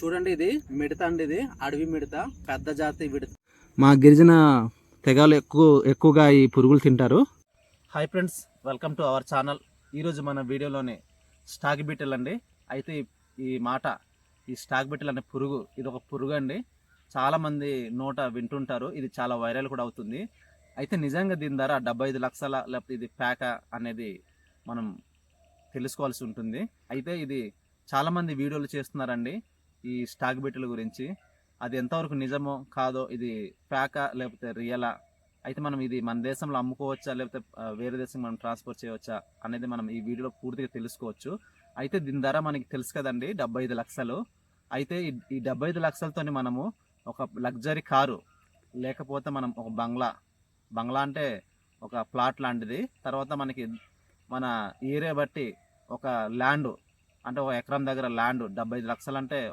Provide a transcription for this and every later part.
చూడండి ఇది మిడత అండి ఇది అడవి మిడత పెద్ద జాతి మిడత మా గిరిజన తెగలు ఎక్కువ ఎక్కువగా ఈ పురుగులు తింటారు. Hi friends welcome to our channel ఈరోజు మన వీడియోలోని స్టాక్ బీటల్ అండి. అయితే ఈ- మాట ఈ స్టాక్ బీటల్ అనే పురుగు ఇది ఒక పురుగు అండి. చాలామంది నోట వింటుంటారు ఇది చాలా వైరల్ కూడా అవుతుంది. అయితే నిజంగా దీని ధర డెబ్బై ఐదు లక్షల లేకపోతే ఇది ప్యాక అనేది మనం తెలుసుకోవాల్సి ఉంటుంది. అయితే ఇది చాలామంది వీడియోలు చేస్తున్నారండి. ఈ స్టాక్ బిట్ల గురించి అది ఎంతవరకు నిజమో కాదో ఇది ఫ్యాకా లేకపోతే రియలా? అయితే మనం ఇది మన దేశంలో అమ్ముకోవచ్చా లేకపోతే వేరే దేశం మనం ట్రాన్స్పోర్ట్ చేయవచ్చా అనేది మనం ఈ వీడియోలో పూర్తిగా తెలుసుకోవచ్చు. అయితే దీని ధర మనకి తెలుసు కదండి డెబ్బై ఐదు లక్షలు. అయితే ఈ- డెబ్బై ఐదు లక్షలతోనే మనము ఒక లగ్జరీ కారు లేకపోతే మనం ఒక బంగ్లా. బంగ్లా అంటే ఒక ప్లాట్ లాంటిది. తర్వాత మనకి మన ఏరియా బట్టి ఒక ల్యాండ్ అంటే ఒక ఎకరం దగ్గర ల్యాండ్ డెబ్బై ఐదు లక్షలు అంటే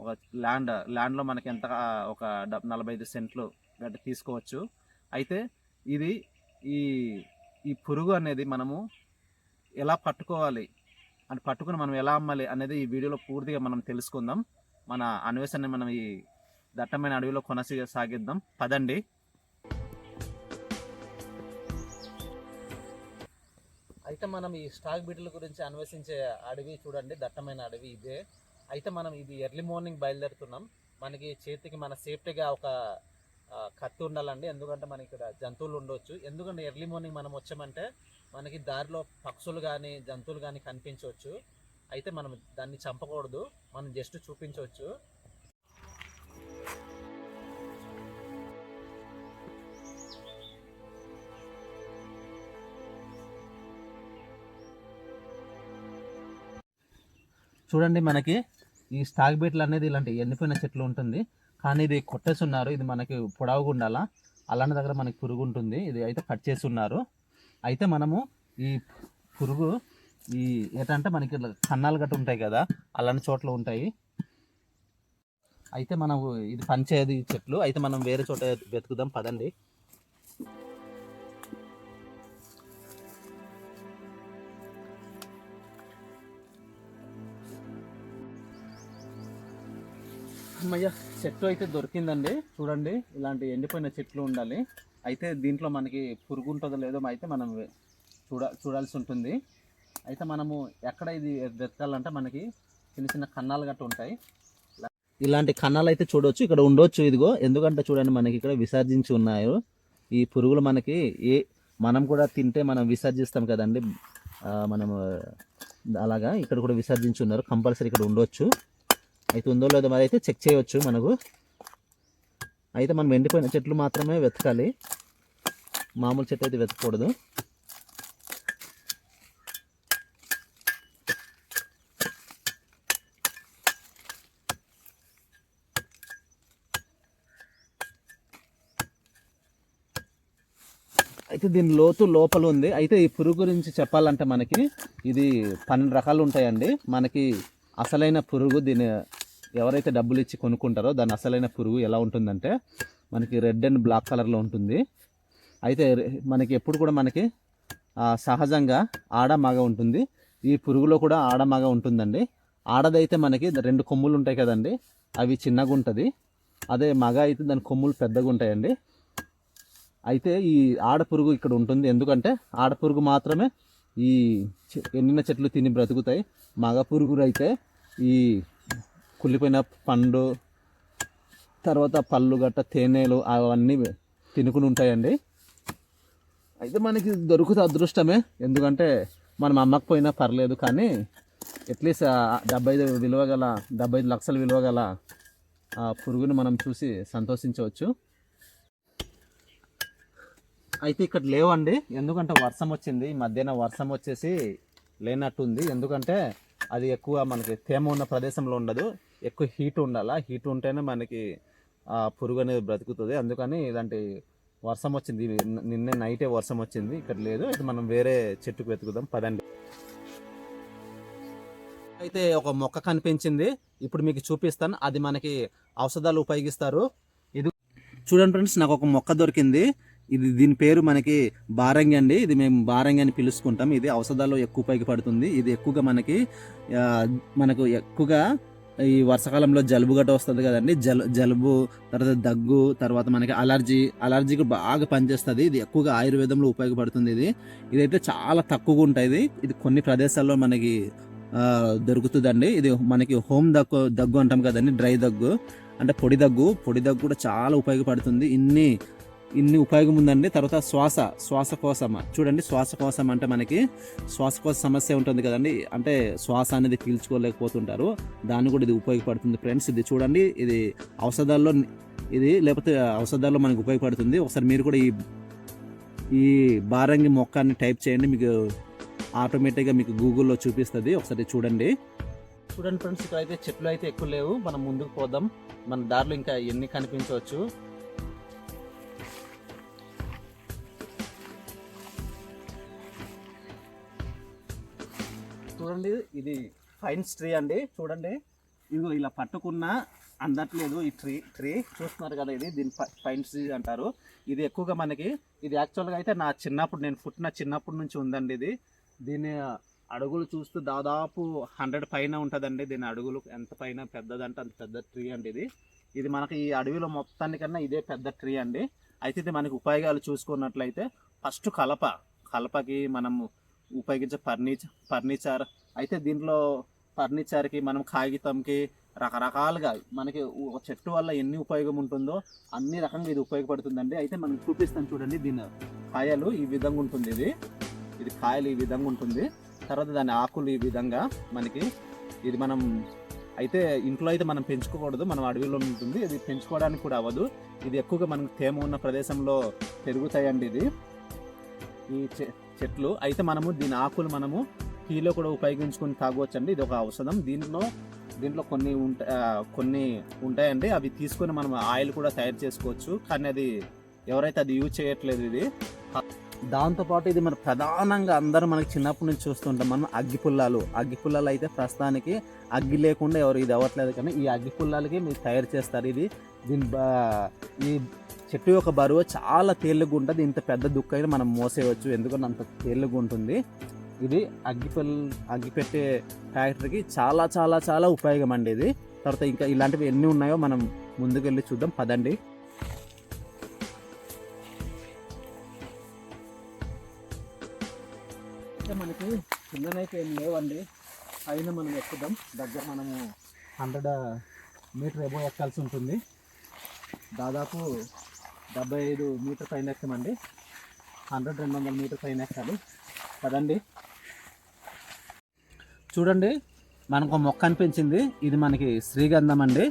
ఒక ల్యాండ్ ల్యాండ్లో మనకి ఎంత ఒక డబ్- నలభై ఐదు సెంట్లు గట్ట తీసుకోవచ్చు. అయితే ఇది ఈ ఈ పురుగు అనేది మనము ఎలా పట్టుకోవాలి అని పట్టుకుని మనం ఎలా అమ్మాలి అనేది ఈ వీడియోలో పూర్తిగా మనం తెలుసుకుందాం. మన అన్వేషణని మనం ఈ దట్టమైన అడవిలో కొనసి సాగిద్దాం పదండి. అయితే మనం ఈ స్టాక్ బీటిల్ గురించి అన్వేషించే అడవి చూడండి. దట్టమైన అడవి ఇదే. అయితే మనం ఇది ఎర్లీ మార్నింగ్ బయలుదేరుతున్నాం. మనకి చేతికి మన సేఫ్టీగా ఒక కత్తి ఉండాలండి. ఎందుకంటే మనకి ఇక్కడ జంతువులు ఉండొచ్చు. ఎందుకంటే ఎర్లీ మార్నింగ్ మనం వచ్చామంటే మనకి దారిలో పక్షులు కానీ జంతువులు కానీ కనిపించవచ్చు. అయితే మనం దాన్ని చంపకూడదు. మనం జస్ట్ చూపించవచ్చు. చూడండి మనకి ఈ స్టాక్ బీట్లు అనేది ఇలాంటి ఎండిపోయిన చెట్లు ఉంటుంది. కానీ ఇది కొట్టేసి ఉన్నారు ఇది మనకి పొడవుగా ఉండాలా? అలాంటి దగ్గర మనకి పురుగు ఉంటుంది. ఇది అయితే కట్ చేసి ఉన్నారు అయితే మనము ఈ పురుగు ఈ ఏంటంటే మనకి కన్నాలు గట్టు ఉంటాయి కదా అలాంటి చోట్ల ఉంటాయి. అయితే మనం ఇది పనిచేయదు ఈ చెట్లు. అయితే మనం వేరే చోట వెతుకుదాం పదండి. అమ్మయ్య చెట్టు అయితే దొరికిందండి. చూడండి ఇలాంటి ఎండిపోయిన చెట్లు ఉండాలి. అయితే దీంట్లో మనకి పురుగు ఉంటుందో లేదో అయితే మనం చూడ చూడాల్సి ఉంటుంది. అయితే మనము ఎక్కడ ఇది వెతకాలంటే మనకి చిన్న చిన్న కన్నాలు గట్ట ఉంటాయి. ఇలాంటి కన్నాలు అయితే చూడవచ్చు ఇక్కడ ఉండొచ్చు ఇదిగో. ఎందుకంటే చూడండి మనకి ఇక్కడ విసర్జించి ఉన్నాయి ఈ పురుగులు మనకి ఏ మనం కూడా తింటే మనం విసర్జిస్తాం కదండి. మనం మనము అలాగా ఇక్కడ కూడా విసర్జించి ఉన్నారు. కంపల్సరీ ఇక్కడ ఉండొచ్చు. అయితే ఉందో లేదో మరి అయితే చెక్ చేయవచ్చు మనకు. అయితే మనం ఎండిపోయిన చెట్లు మాత్రమే వెతకాలి. మామూలు చెట్టు అయితే వెతకూడదు. అయితే దీని లోతు లోపల ఉంది. అయితే ఈ పురుగు గురించి చెప్పాలంటే మనకి ఇది పన్నెండు రకాలు ఉంటాయండి. మనకి అసలైన పురుగు దీని ఎవరైతే డబ్బులు ఇచ్చి కొనుక్కుంటారో దాని అసలైన పురుగు ఎలా ఉంటుందంటే మనకి రెడ్ అండ్ బ్లాక్ కలర్లో ఉంటుంది. అయితే మనకి ఎప్పుడు కూడా మనకి సహజంగా ఆడ మగ ఉంటుంది. ఈ పురుగులో కూడా ఆడ మగ ఉంటుందండి. ఆడదైతే మనకి రెండు కొమ్ములు ఉంటాయి కదండి. అవి చిన్నగా ఉంటుంది. అదే మగ అయితే దాని కొమ్ములు పెద్దగా ఉంటాయండి. అయితే ఈ ఆడ పురుగు ఇక్కడ ఉంటుంది. ఎందుకంటే ఆడ పురుగు మాత్రమే ఈ చె- ఎండిన చెట్లు తిని బ్రతుకుతాయి. మగ పురుగులు అయితే ఈ కుళ్ళిపోయిన పండు తర్వాత పళ్ళు గట్ట తేనెలు అవన్నీ తినుకుని ఉంటాయండి. అయితే మనకి దొరుకుతే అదృష్టమే. ఎందుకంటే మనం అమ్మకపోయినా పర్లేదు కానీ అట్లీస్ట్ డెబ్బై ఐదు విలువ గల డెబ్బై ఐదు లక్షల విలువ గల ఆ పురుగుని మనం చూసి సంతోషించవచ్చు. అయితే ఇక్కడ లేవండి. ఎందుకంటే వర్షం వచ్చింది. ఈ మధ్యాహ్న వర్షం వచ్చేసి లేనట్టుంది. ఎందుకంటే అది ఎక్కువ మనకి తేమ ఉన్న ప్రదేశంలో ఉండదు. ఎక్కువ హీట్ ఉండాలా? హీట్ ఉంటేనే మనకి ఆ పురుగు అనేది బ్రతుకుతుంది. అందుకని ఇలాంటి వర్షం వచ్చింది. ఇది నిన్నే నైటే వర్షం వచ్చింది. ఇక్కడ లేదు. అయితే మనం వేరే చెట్టుకు వెతుకుదాం. పదండి. అయితే ఒక మొక్క కనిపించింది. ఇప్పుడు మీకు చూపిస్తాను. అది మనకి ఔషధాలు ఉపయోగిస్తారు. ఇది చూడండి ఫ్రెండ్స్ నాకు ఒక మొక్క దొరికింది. ఇది దీని పేరు మనకి బారంగి అండి. ఇది మేము బారంగి అని పిలుచుకుంటాం. ఇది ఔషధాల్లో ఎక్కువ ఉపయోగపడుతుంది. ఇది ఎక్కువగా మనకి మనకు ఎక్కువగా ఈ వర్షాకాలంలో జలుబు గట్ట వస్తుంది కదండి. జలు జలుబు తర్వాత దగ్గు తర్వాత మనకి అలర్జీ అలర్జీకి బాగా పనిచేస్తుంది. ఇది ఎక్కువగా ఆయుర్వేదంలో ఉపయోగపడుతుంది ఇది. ఇదైతే చాలా తక్కువగా ఉంటుంది ఇది కొన్ని ప్రదేశాల్లో మనకి దొరుకుతుందండి. ఇది మనకి హోమ్ దగ్గు దగ్గు అంటాం కదండి డ్రై దగ్గు. అంటే పొడి దగ్గు పొడి దగ్గు కూడా చాలా ఉపయోగపడుతుంది. ఇన్ని ఇన్ని ఉపయోగం ఉందండి. తర్వాత శ్వాస శ్వాసకోశం చూడండి శ్వాసకోశం అంటే మనకి శ్వాసకోశ సమస్య ఉంటుంది కదండి. అంటే శ్వాస అనేది పీల్చుకోలేకపోతుంటారు. దాన్ని కూడా ఇది ఉపయోగపడుతుంది ఫ్రెండ్స్. ఇది చూడండి ఇది ఔషధాల్లో ఇది లేకపోతే ఔషధాల్లో మనకు ఉపయోగపడుతుంది. ఒకసారి మీరు కూడా ఈ ఈ బారంగి మొక్కని టైప్ చేయండి. మీకు ఆటోమేటిక్గా మీకు గూగుల్లో చూపిస్తుంది. ఒకసారి చూడండి. చూడండి ఫ్రెండ్స్ ఇక్కడ అయితే చెట్లు అయితే ఎక్కువ లేవు. మనం ముందుకు పోదాం. మన దారిలో ఇంకా ఎన్ని కనిపించవచ్చు? చూడండి ఇది ఫైన్స్ ట్రీ అండి. చూడండి ఇదిగో ఇలా పట్టుకున్న అందట్లేదు ఈ ట్రీ ట్రీ చూస్తున్నారు కదా ఇది దీని ఫైన్స్ ట్రీ అంటారు. ఇది ఎక్కువగా మనకి ఇది యాక్చువల్గా అయితే నా చిన్నప్పుడు నేను పుట్టిన చిన్నప్పటి నుంచి ఉందండి ఇది. దీని అడుగులు చూస్తూ దాదాపు హండ్రెడ్ పైన ఉంటుందండి. దీని అడుగులు ఎంత పైన పెద్దదంటే అంత పెద్ద ట్రీ అండి ఇది. ఇది మనకి ఈ అడవిలో మొత్తానికన్నా ఇదే పెద్ద ట్రీ అండి. అయితే ఇది మనకి ఉపయోగాలు చూసుకున్నట్లయితే ఫస్ట్ కలప కలపకి మనము ఉపయోగించే ఫర్నిచర్ ఫర్నిచర్ అయితే దీంట్లో ఫర్నిచర్కి మనం కాగితంకి రకరకాలుగా మనకి ఒక చెట్టు వల్ల ఎన్ని ఉపయోగం ఉంటుందో అన్ని రకంగా ఇది ఉపయోగపడుతుందండి. అయితే మనం చూపిస్తాను చూడండి దీని కాయలు ఈ విధంగా ఉంటుంది ఇది. ఇది కాయలు ఈ విధంగా ఉంటుంది. తర్వాత దాని ఆకులు ఈ విధంగా మనకి ఇది మనం అయితే ఇంట్లో అయితే మనం పెంచుకోకూడదు మనం అడవిలో ఉంటుంది. ఇది పెంచుకోవడానికి కూడా అవ్వదు. ఇది ఎక్కువగా మనకు తేమ ఉన్న ప్రదేశంలో పెరుగుతాయండి ఇది. ఈ చె చెట్లు. అయితే మనము దీని ఆకులు మనము టీలో కూడా ఉపయోగించుకొని తాగవచ్చు అండి ఇది ఒక ఔషధం. దీంట్లో దీంట్లో కొన్ని ఉంటా కొన్ని ఉంటాయండి. అవి తీసుకొని మనం ఆయిల్ కూడా తయారు చేసుకోవచ్చు. కానీ అది ఎవరైతే అది యూజ్ చేయట్లేదు ఇది దాంతోపాటు ఇది మన ప్రధానంగా అందరూ మనకి చిన్నప్పటి నుంచి చూస్తుంటాం. మనం అగ్గి పుల్లాలు. అగ్గి పుల్లాలు అయితే ప్రస్తుతానికి అగ్గి లేకుండా ఎవరు ఇది అవ్వట్లేదు. కానీ ఈ అగ్గి పుల్లాలకి మీరు తయారు చేస్తారు. ఇది దీని ఈ చెట్టు యొక్క బరువు చాలా తేలిగ్గా ఉంటుంది. ఇంత పెద్ద దుక్కైనా మనం మోసేయవచ్చు. ఎందుకంటే అంత తేలిగ్గా ఉంటుంది. ఇది అగ్గిపుల్ అగ్గిపెట్టే ఫ్యాక్టరీకి చాలా చాలా చాలా ఉపయోగం అండి ఇది. తర్వాత ఇంకా ఇలాంటివి ఎన్ని ఉన్నాయో మనం ముందుకెళ్ళి చూద్దాం. పదండి. ఇంకా మనకి కిందనైతే ఏం లేవండి. అయినా మనం ఎక్కుదాం. దగ్గర మనము హండ్రెడ్ మీటర్ ఎబో ఎక్కాల్సి ఉంటుంది. దాదాపు డెబ్బై ఐదు మీటర్ పైన ఎక్కమండి. హండ్రెడ్ రెండు వందల మీటర్ పైన ఎక్కాలి. కదండి చూడండి మనకు ఒక మొక్క అనిపించింది. ఇది మనకి శ్రీగంధం అండి.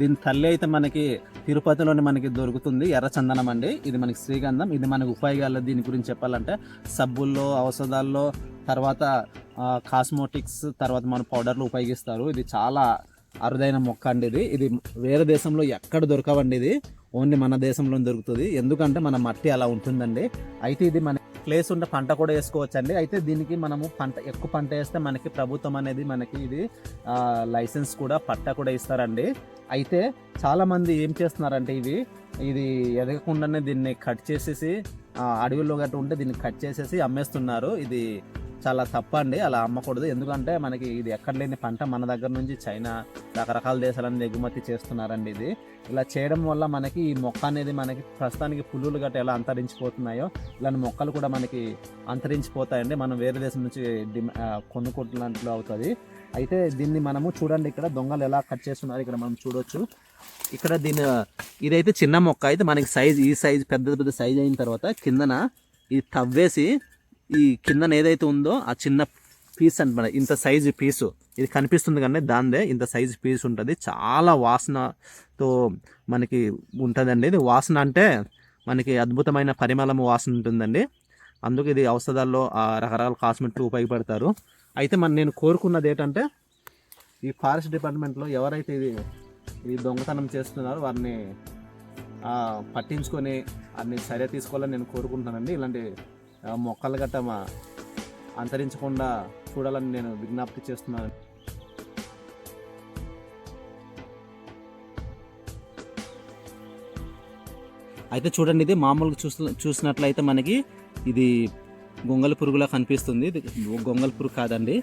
దీని తల్లి అయితే మనకి తిరుపతిలోనే మనకి దొరుకుతుంది ఎర్ర చందనం అండి. ఇది మనకి శ్రీగంధం. ఇది మనకి ఉపయోగాలు దీని గురించి చెప్పాలంటే సబ్బుల్లో ఔషధాల్లో తర్వాత కాస్మోటిక్స్ తర్వాత మన పౌడర్లు ఉపయోగిస్తారు. ఇది చాలా అరుదైన మొక్క అండి ఇది. ఇది వేరే దేశంలో ఎక్కడ దొరకవండి ఇది. ఓన్లీ మన దేశంలో దొరుకుతుంది. ఎందుకంటే మన మట్టి అలా ఉంటుందండి. అయితే ఇది మన ప్లేస్ ఉన్న పంట కూడా వేసుకోవచ్చు అండి అయితే దీనికి మనము పంట ఎక్కువ పంట వేస్తే మనకి ప్రభుత్వం అనేది మనకి ఇది లైసెన్స్ కూడా పట్టా కూడా ఇస్తారండి. అయితే చాలామంది ఏం చేస్తున్నారంటే ఇవి ఇది ఎదగకుండానే దీన్ని కట్ చేసేసి అడవిలో గట్రా ఉంటే దీన్ని కట్ చేసేసి అమ్మేస్తున్నారు. ఇది చాలా తప్పండి. అలా అమ్మకూడదు. ఎందుకంటే మనకి ఇది ఎక్కడ లేని పంట మన దగ్గర నుంచి చైనా రకరకాల దేశాలను ఎగుమతి చేస్తున్నారండి ఇది. ఇలా చేయడం వల్ల మనకి ఈ మొక్క అనేది మనకి ప్రస్తుతానికి పుల్లులు గట్ట ఎలా అంతరించిపోతున్నాయో ఇలాంటి మొక్కలు కూడా మనకి అంతరించిపోతాయండి. మనం వేరే దేశం నుంచి కొనుక్కుంటున్నట్లు అవుతుంది. అయితే దీన్ని మనము చూడండి ఇక్కడ దొంగలు ఎలా కట్ చేస్తున్నారు ఇక్కడ మనం చూడొచ్చు. ఇక్కడ దీని ఇదైతే చిన్న మొక్క. అయితే మనకి సైజ్ ఈ సైజ్ పెద్ద పెద్ద సైజ్ అయిన తర్వాత కిందన ఇది తవ్వేసి ఈ కిందన ఏదైతే ఉందో ఆ చిన్న పీస్ అనమాట ఇంత సైజు పీసు. ఇది కనిపిస్తుంది కానీ దాందే ఇంత సైజు పీస్ ఉంటుంది. చాలా వాసనతో మనకి ఉంటుందండి. ఇది వాసన అంటే మనకి అద్భుతమైన పరిమళం వాసన ఉంటుందండి. అందుకు ఇది ఔషధాల్లో ఆ రకరకాల కాస్మెటిక్లు ఉపయోగపడతారు. అయితే మన నేను కోరుకున్నది ఏంటంటే ఈ ఫారెస్ట్ డిపార్ట్మెంట్లో ఎవరైతే ఇది ఈ దొంగతనం చేస్తున్నారో వారిని పట్టించుకొని అన్ని సరే తీసుకోవాలని నేను కోరుకుంటున్నానండి. ఇలాంటి మొక్కలు గట్ట మా అంతరించకుండా చూడాలని నేను విజ్ఞప్తి చేస్తున్నాను. అయితే చూడండి ఇది మామూలుగా చూసి చూసినట్లయితే మనకి ఇది గొంగలి పురుగులా కనిపిస్తుంది. ఇది గొంగళి పురుగు కాదండి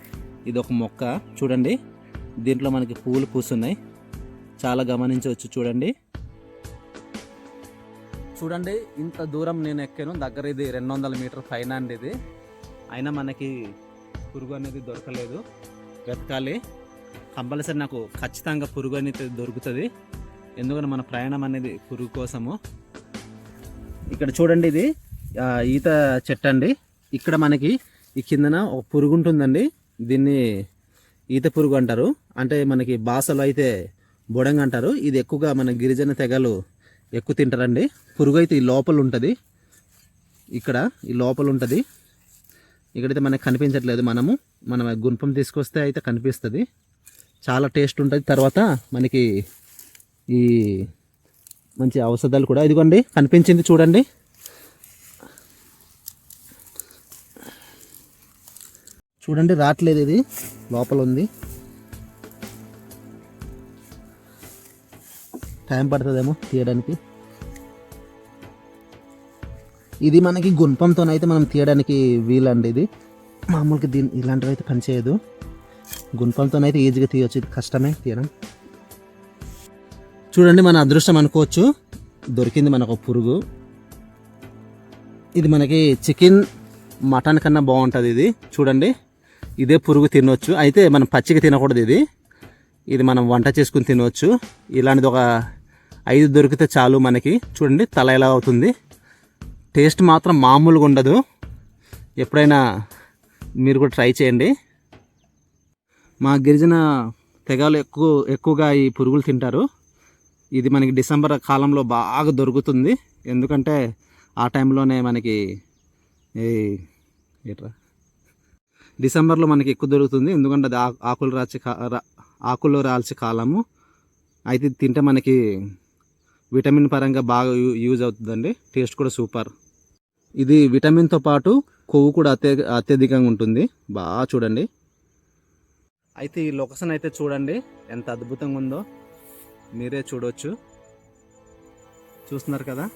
ఇది ఒక మొక్క. చూడండి దీంట్లో మనకి పువ్వులు పూస్తున్నాయి. చాలా గమనించవచ్చు చూడండి. చూడండి ఇంత దూరం నేను ఎక్కాను. దగ్గర ఇది రెండు వందల మీటర్ పైన అండి ఇది. అయినా మనకి పురుగు అనేది దొరకలేదు. వెతకాలి. కంపల్సరీ నాకు ఖచ్చితంగా పురుగు అనేది దొరుకుతుంది. ఎందుకంటే మన ప్రయాణం అనేది పురుగు కోసము. ఇక్కడ చూడండి ఇది ఈత చెట్టు అండి. ఇక్కడ మనకి ఈ కిందన ఒక పురుగు ఉంటుందండి. దీన్ని ఈత పురుగు అంటారు. అంటే మనకి భాషలో అయితే బొడంగ అంటారు. ఇది ఎక్కువగా మన గిరిజన తెగలు ఎక్కువ తింటారండి. పురుగు అయితే ఈ లోపల ఉంటుంది ఇక్కడ ఈ లోపల ఉంటుంది ఇక్కడైతే మనకి కనిపించట్లేదు మనము. మనం గుణపం తీసుకొస్తే అయితే కనిపిస్తుంది. చాలా టేస్ట్ ఉంటుంది. తర్వాత మనకి ఈ మంచి ఔషధాలు కూడా ఇదిగోండి కనిపించింది చూడండి. చూడండి రావట్లేదు ఇది. లోపల ఉంది టైం పడుతుందేమో తీయడానికి. ఇది మనకి గుణపంతోనైతే మనం తీయడానికి వీలండి ఇది. మామూలుగా దీని ఇలాంటివి అయితే పనిచేయదు గుణపంతోనైతే ఈజీగా తీయొచ్చు ఇది కష్టమే తీయడం. చూడండి మన అదృష్టం అనుకోవచ్చు. దొరికింది మనకు ఒక పురుగు. ఇది మనకి చికెన్ మటన్ కన్నా బాగుంటుంది ఇది. చూడండి ఇదే పురుగు తినవచ్చు అయితే మనం పచ్చిగా తినకూడదు ఇది. ఇది మనం వంట చేసుకుని తినవచ్చు ఇలాంటిది ఒక ఐదు దొరికితే చాలు మనకి. చూడండి తల ఎలా అవుతుంది. టేస్ట్ మాత్రం మామూలుగా ఉండదు. ఎప్పుడైనా మీరు కూడా ట్రై చేయండి. మా గిరిజన తెగలు ఎక్కువ ఎక్కువగా ఈ పురుగులు తింటారు. ఇది మనకి డిసెంబర్ కాలంలో బాగా దొరుకుతుంది. ఎందుకంటే ఆ టైంలోనే మనకి ఈ ఏట్రా డిసెంబర్లో మనకి ఎక్కువ దొరుకుతుంది. ఎందుకంటే అది ఆ- ఆకులు రాల్చే కా- ఆకులు రాల్చే కాలము. అయితే తింటే మనకి విటమిన్ పరంగా బాగా యూ- యూజ్ అవుతుందండి. టేస్ట్ కూడా సూపర్. ఇది విటమిన్తో పాటు కొవ్వు కూడా అత్య అత్యధికంగా ఉంటుంది. బాగా చూడండి. అయితే ఈ లొకేషన్ అయితే చూడండి. ఎంత అద్భుతంగా ఉందో మీరే చూడవచ్చు చూస్తున్నారు కదా?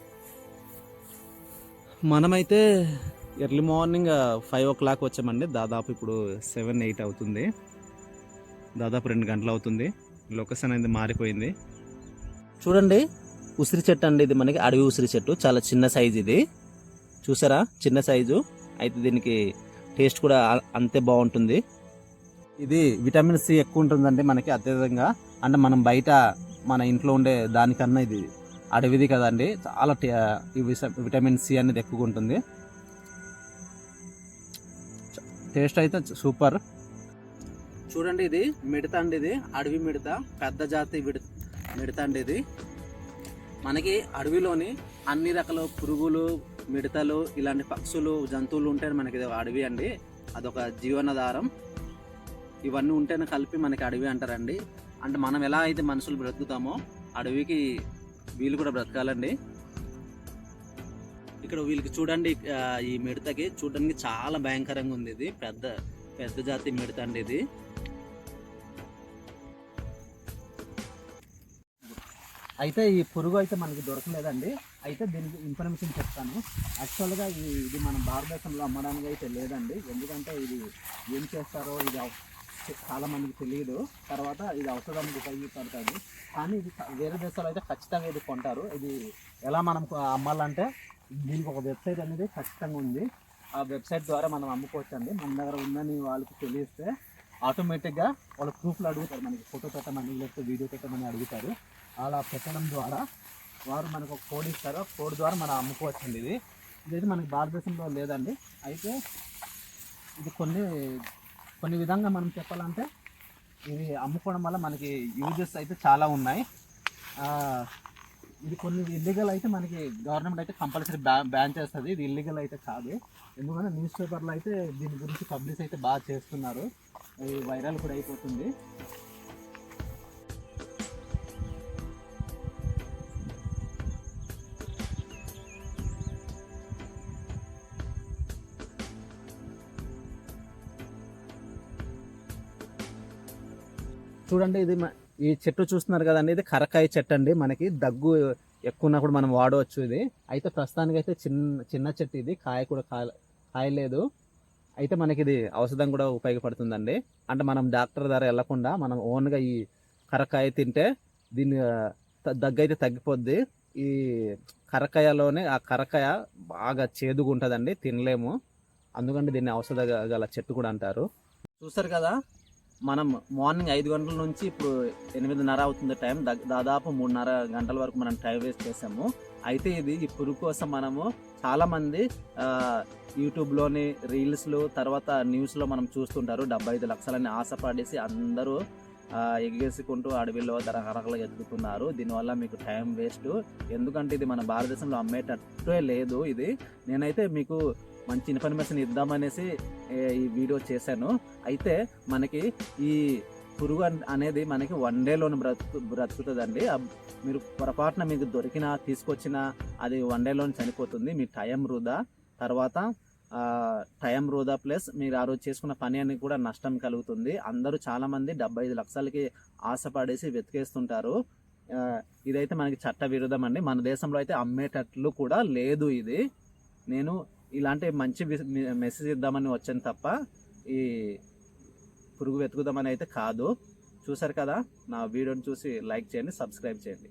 మనమైతే early morning five o'clock వచ్చామండి. దాదాపు ఇప్పుడు సెవెన్ ఎయిట్ అవుతుంది. దాదాపు రెండు గంటలు అవుతుంది. లొకేషన్ అనేది మారిపోయింది. చూడండి. ఉసిరి చెట్టు అండి ఇది మనకి అడవి ఉసిరి చెట్టు. చాలా చిన్న సైజు ఇది. చూసారా? చిన్న సైజు అయితే దీనికి టేస్ట్ కూడా అంతే బాగుంటుంది. ఇది విటమిన్ సి ఎక్కువ ఉంటుందండి మనకి అత్యధికంగా. అంటే మనం బయట మన ఇంట్లో ఉండే దానికన్నా ఇది అడవిది కదండి. చాలా టే- విటమిన్ సి అనేది ఎక్కువగా ఉంటుంది. టేస్ట్ అయితే సూపర్ చూడండి ఇది మిడత అండి ఇది. అడవి మిడత. పెద్ద జాతి మిడత అండి ఇది. మనకి అడవిలోని అన్ని రకాల పురుగులు మిడతలు ఇలాంటి పక్షులు జంతువులు ఉంటే మనకి ఇది ఒక అడవి అండి. అదొక జీవనాధారం. ఇవన్నీ ఉంటేనే కలిపి మనకి అడవి అంటారండి. అంటే మనం ఎలా అయితే మనుషులు బ్రతుకుతామో అడవికి వీళ్ళు కూడా బ్రతకాలండి. ఇక్కడ వీళ్ళకి చూడండి ఈ మిడతకి చూడడానికి చాలా భయంకరంగా ఉంది ఇది. పెద్ద పెద్ద జాతి మిడత అండి ఇది. అయితే ఈ పురుగు అయితే మనకి దొరకలేదండి. అయితే దీనికి ఇన్ఫర్మేషన్ చెప్తాను. యాక్చువల్గా ఈ ఇది మన భారతదేశంలో అమ్మడానికి అయితే లేదండి. ఎందుకంటే ఇది ఏం చేస్తారో ఇది చాలా మందికి తెలియదు. తర్వాత ఇది ఔషధానికి ఉపయోగపడుతుంది. కానీ ఇది వేరే దేశాలు అయితే ఖచ్చితంగా ఇది కొంటారు. ఇది ఎలా మనం అమ్మాలంటే దీనికి ఒక వెబ్సైట్ అనేది ఖచ్చితంగా ఉంది. ఆ వెబ్సైట్ ద్వారా మనం అమ్ముకోవచ్చు అండి మన దగ్గర ఉందని వాళ్ళకి తెలియస్తే ఆటోమేటిక్గా వాళ్ళు ప్రూఫ్లు అడుగుతారు. మనకి ఫోటో పెట్టమని లేకపోతే వీడియో పెట్టమని అడుగుతారు. అలా పెట్టడం ద్వారా వారు మనకు ఒక కోడ్ ఇస్తారు ఆ కోడ్ ద్వారా మనం అమ్ముకోవచ్చు అండి ఇది. ఇదైతే మనకి భారతదేశంలో లేదండి. అయితే ఇది కొన్ని కొన్ని విధంగా మనం చెప్పాలంటే ఇది అమ్ముకోవడం వల్ల మనకి యూజెస్ అయితే చాలా ఉన్నాయి. ఇది కొన్ని ఇల్లీగల్ అయితే మనకి గవర్నమెంట్ అయితే కంపల్సరీ బ్యా బ్యాన్ చేస్తుంది. ఇది ఇల్లీగల్ అయితే కాదు. ఎందుకంటే న్యూస్ పేపర్లో అయితే దీని గురించి పబ్లిష్ అయితే బాగా చేస్తున్నారు. ఇది వైరల్ కూడా అయిపోతుంది. చూడండి ఇది ఈ చెట్టు చూస్తున్నారు కదండి ఇది కరకాయ చెట్టు అండి. మనకి దగ్గు ఎక్కువ ఉన్నప్పుడు మనం వాడవచ్చు ఇది. అయితే ప్రస్తుతానికి అయితే చిన్న చిన్న చెట్టు ఇది కాయ కూడా కాయ కాయలేదు అయితే మనకి ఇది ఔషధం కూడా ఉపయోగపడుతుందండి. అంటే మనం డాక్టర్ ద్వారా వెళ్ళకుండా మనం ఓన్గా ఈ కరకాయ తింటే దీని దగ్గు అయితే తగ్గిపోద్ది. ఈ కరకాయలోనే ఆ కరకాయ బాగా చేదుగా ఉంటుందండి తినలేము. అందుకని దీన్ని ఔషధ గల చెట్టు కూడా అంటారు. చూస్తారు కదా మనం మార్నింగ్ ఐదు గంటల నుంచి ఇప్పుడు ఎనిమిదిన్నర అవుతుంది టైం దా- దాదాపు మూడున్నర గంటల వరకు మనం టైం వేస్ట్ చేసాము. అయితే ఇది ఈ పురుగు కోసం మనము చాలామంది యూట్యూబ్లోని రీల్స్లు తర్వాత న్యూస్లో మనం చూస్తుంటారు. డెబ్బై ఐదు లక్షలని ఆశపడేసి అందరూ ఎగేసుకుంటూ అడవిలో తరహరకలు ఎదుగుతున్నారు దీనివల్ల మీకు టైం వేస్ట్ ఎందుకంటే ఇది మన భారతదేశంలో అమ్మేటట్టే లేదు ఇది నేనైతే మీకు మంచి ఇన్ఫర్మేషన్ ఇద్దామనేసి ఈ వీడియో చేశాను. అయితే మనకి ఈ పురుగు అనేది మనకి వన్ డేలోనే బ్రతుకు బ్రతుకుతుందండి. మీరు పొరపాటున మీకు దొరికినా తీసుకొచ్చినా అది వన్ డేలోనే చనిపోతుంది. మీ టైం వృధా. తర్వాత టైం వృధా ప్లస్ మీరు ఆ రోజు చేసుకున్న పని అని కూడా నష్టం కలుగుతుంది. అందరూ చాలామంది డెబ్బై ఐదు లక్షలకి ఆశపడేసి వెతికేస్తుంటారు. ఇదైతే మనకి చట్ట విరుద్ధం అండి. మన దేశంలో అయితే అమ్మేటట్లు కూడా లేదు ఇది. నేను ఇలాంటి మంచి మెసేజ్ ఇద్దామని వచ్చాను తప్ప ఈ పురుగు వెతుకుదామని అయితే కాదు. చూసారు కదా? నా వీడియోని చూసి లైక్ చేయండి సబ్స్క్రైబ్ చేయండి.